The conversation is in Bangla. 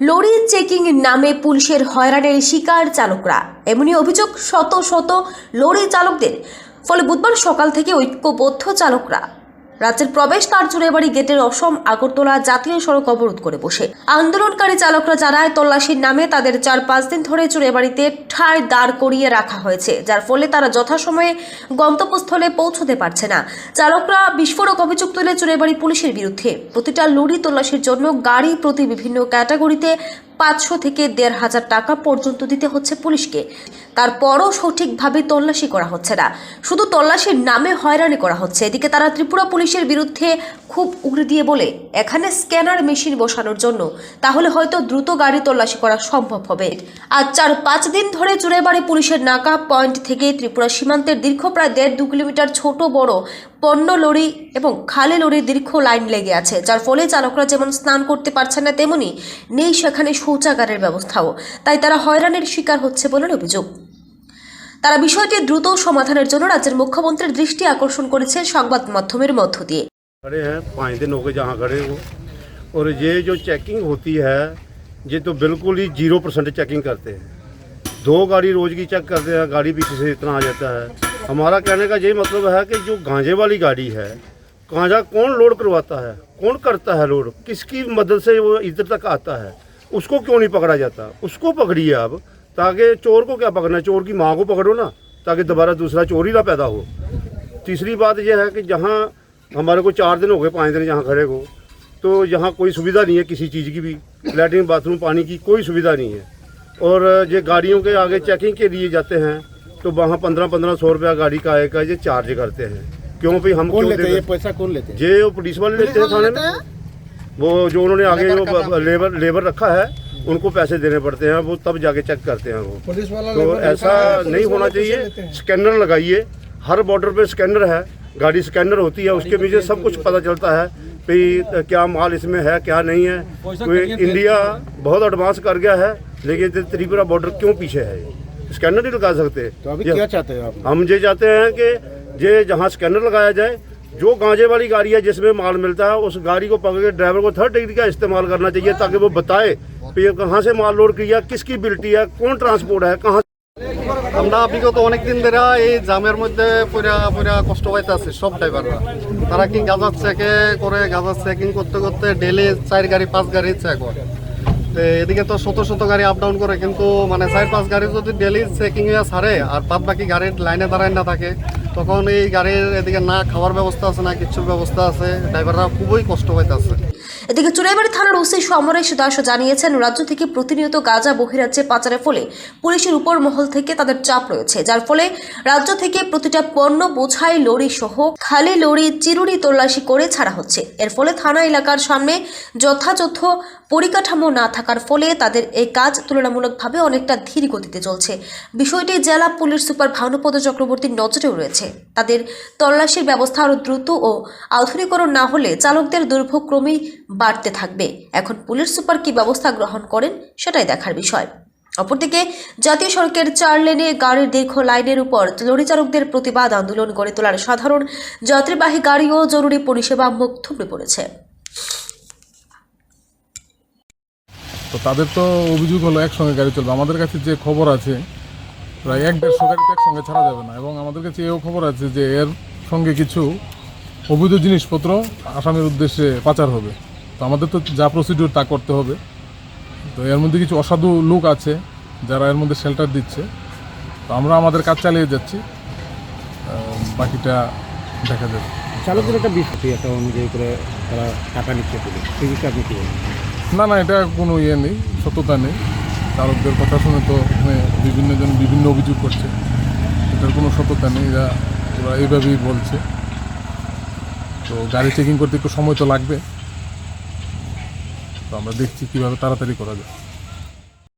লরি চেকিং নামে পুলিশের হয়রানের শিকার চালকরা। এমনই অভিযোগ শত শত লরি চালকদের। ফলে বুধবার সকাল থেকে ঐক্যবদ্ধ চালকরা। রাজ্যের প্রবেশ তার চুরেবাড়ি গেটের অসম আগরতলা জাতীয় সড়ক অবরোধ করে বসে। আন্দোলনকারী চালকরা জানায়, তল্লাশির নামে তাদের চার পাঁচ দিন ধরে চুরেবাড়িতে ঠায় দাঁড় করিয়ে রাখা হয়েছে, যার ফলে তারা যথাসময়ে গন্তব্যস্থলে পৌঁছতে পারছে না। চালকরা বিস্ফোরক অভিযোগ তুলে চুরেবাড়ি পুলিশের বিরুদ্ধে। প্রতিটা লরি তল্লাশির জন্য গাড়ি প্রতি বিভিন্ন ক্যাটাগরিতে পাঁচশো থেকে দেড় হাজার টাকা পর্যন্ত দিতে হচ্ছে পুলিশকে। তারপরও সঠিকভাবে তল্লাশি করা হচ্ছে না। শুধু তল্লাশির নামে হয়রানি করা হচ্ছে। এদিকে তারা ত্রিপুরা পুলিশের বিরুদ্ধে খুব উগড়ে দিয়ে বলে, এখানে স্ক্যানার মেশিন বসানোর জন্য। তাহলে হয়তো দ্রুত গাড়ি তল্লাশি করা সম্ভব হবে। আজ চার পাঁচ দিন ধরে চুড়েবাড়ি পুলিশের নাকা পয়েন্ট থেকে ত্রিপুরা সীমান্তের দীর্ঘ প্রায় দেড় দু কিলোমিটার ছোট বড় পণ্য লরি এবং খালি লরির দীর্ঘ লাইন লেগে আছে যার ফলে চালকরা যেমন স্নান করতে পারছে না তেমনি নেই সেখানে শৌচাগারের ব্যবস্থাও তাই তারা হয়রানির শিকার হচ্ছে বলে অভিযোগ তারা বিষয়টি দ্রুত সমাধানের জন্য রাজ্যের মুখ্যমন্ত্রীর দৃষ্টি আকর্ষণ করেছে সংবাদ মাধ্যমের মধ্য দিয়ে खड़े हैं पाँच दिन हो गए जहाँ खड़े हो और ये जो चेकिंग होती है ये तो बिल्कुल ही जीरो परसेंट चेकिंग करते हैं दो गाड़ी रोज की चेक करते हैं गाड़ी पीछे से इतना आ जाता है हमारा कहने का यही मतलब है कि जो गांजे वाली गाड़ी है, गांजा कौन लोड करवाता है? कौन करता है लोड किसकी मदद से वो इधर तक आता है? उसको क्यों नहीं पकड़ा जाता? उसको पकड़िए आप, ताकि चोर को क्या पकड़ना चोर की माँ को पकड़ो ना, ताकि दोबारा दूसरा चोर ही ना पैदा हो। तीसरी बात यह है कि जहाँ हमारे को चार दिन हो गए, पाँच दिन यहाँ खड़े को तो यहाँ कोई सुविधा नहीं है किसी चीज़ की भी। लैट्रिन बाथरूम पानी की कोई सुविधा नहीं है। और ये गाड़ियों के आगे चेकिंग के लिए जाते हैं। तो वहाँ पंद्रह पंद्रह सौ रुपया गाड़ी का आए का ये चार्ज करते हैं। क्यों भाई हम कौन क्यों लेते हैं? ये पैसा कौन लेते हैं? ये वो पुलिस वाले लेते हैं थाने में। वो जो उन्होंने आगे जो लेबर लेबर रखा है उनको पैसे देने पड़ते हैं वो तब जाके चेक करते हैं वो। पुलिस वाला तो ऐसा नहीं होना चाहिए। स्कैनर लगाइए। हर बॉर्डर पे स्कैनर है गाड़ी स्कैनर होती है उसके पीछे सब कुछ पता चलता है भाई क्या माल इसमें है क्या नहीं है। इंडिया बहुत एडवांस कर गया है लेकिन त्रिपुरा बॉर्डर क्यों पीछे है स्कैनर नहीं लगा सकते तो अभी ये- क्या चाहते हो आप हम ये चाहते हैं कि ये जहाँ स्कैनर लगाया जाए जो गांजे वाली गाड़ी है जिसमें माल मिलता है उस गाड़ी को पकड़ के ड्राइवर को थर्ड डिग्री का इस्तेमाल करना चाहिए ताकि वो बताए कि ये कहाँ से माल लोड किया किसकी बिल्टी है कौन ट्रांसपोर्ट है कहाँ আমরা বিগত অনেকদিন ধরে এই জামের মধ্যে পুরা পুরা কষ্ট পাইতে আছি সব ড্রাইভাররা তারা কি গাজার চেকে করে গাজার চেকিং করতে করতে ডেলি চার গাড়ি পাঁচ গাড়ি চেক হয় তো এদিকে তো শত শত গাড়ি আপ ডাউন করে, কিন্তু মানে চার পাঁচ গাড়ি যদি ডেলি চেকিং এ ছাড়ে, আর বাদ বাকি গাড়ির লাইনে দাঁড়ায় না থাকে, তখন এই গাড়ির এদিকে না খাওয়ার ব্যবস্থা আছে, না কিছুর ব্যবস্থা আছে ড্রাইভাররা খুবই কষ্ট পাইতে আছে এদিকে চুড়াইবাড়ি থানার ওসি সমরেশ দাস জানিয়েছেন, রাজ্য থেকে প্রতিনিয়ত গাঁজা বহিরাজ্যে পাচারের ফলে পুলিশের উপর মহল থেকে তাদের চাপ রয়েছে, যার ফলে রাজ্য থেকে প্রতিটা পণ্য, বোঝাই লরি সহ খালি লরি, চিরুনি তল্লাশি করে ছাড়া হচ্ছে। এর ফলে থানা এলাকার সামনে যথাযথ পরিকাঠামো না থাকার ফলে তাদের এই কাজ তুলনামূলকভাবে অনেকটা ধীর গতিতে চলছে। বিষয়টি জেলা পুলিশ সুপার ভানুপদ চক্রবর্তীর নজরেও রয়েছে। তাদের তল্লাশির ব্যবস্থা আরও দ্রুত ও আধুনিকরণ না হলে চালকদের দুর্ভোগ ক্রমেই বাড়তে থাকবে। এখন পুলিশ সুপার কি ব্যবস্থা গ্রহণ করেন সেটাই দেখার বিষয়। অপরদিকে, জাতীয় সড়কের চার লেনে গাড়ির দীর্ঘ লাইনের উপর লরি চালকদের প্রতিবাদ আন্দোলন গড়ে তোলার সাধারণ যাত্রীবাহী গাড়িও জরুরি পরিষেবা মুখ থুবড়ে পড়েছে। তো তাদের তো অভিযোগ হলো, একসঙ্গে গাড়ি চলবে। আমাদের কাছে যে খবর আছে, প্রায় এক দেড়শো গাড়িতে একসঙ্গে ছাড়া যাবে না। এবং আমাদের কাছে এও খবর আছে যে, এর সঙ্গে কিছু অবৈধ জিনিসপত্র আসামের উদ্দেশ্যে পাচার হবে। তো আমাদের তো যা প্রসিডিউর তা করতে হবে। তো এর মধ্যে কিছু অসাধু লোক আছে যারা এর মধ্যে শেল্টার দিচ্ছে। তো আমরা আমাদের কাজ চালিয়ে যাচ্ছি। বাকিটা দেখা যাবে চালকের একটা বিষয় একটা অনুযায়ী করে তারা টাকা নিচ্ছে পুলিশ সেই বিষয়ে আপনি কি না না এটা কোনো ইয়ে নেই সত্যতা নেই। চালকদের কথা শুনে তো এখানে বিভিন্ন জন বিভিন্ন অভিযোগ করছে। এটার কোনো সত্যতা নেই এরা ওরা এইভাবেই বলছে। তো গাড়ি চেকিং করতে একটু সময় তো লাগবে। তো আমরা দেখছি কীভাবে তাড়াতাড়ি করা যায়।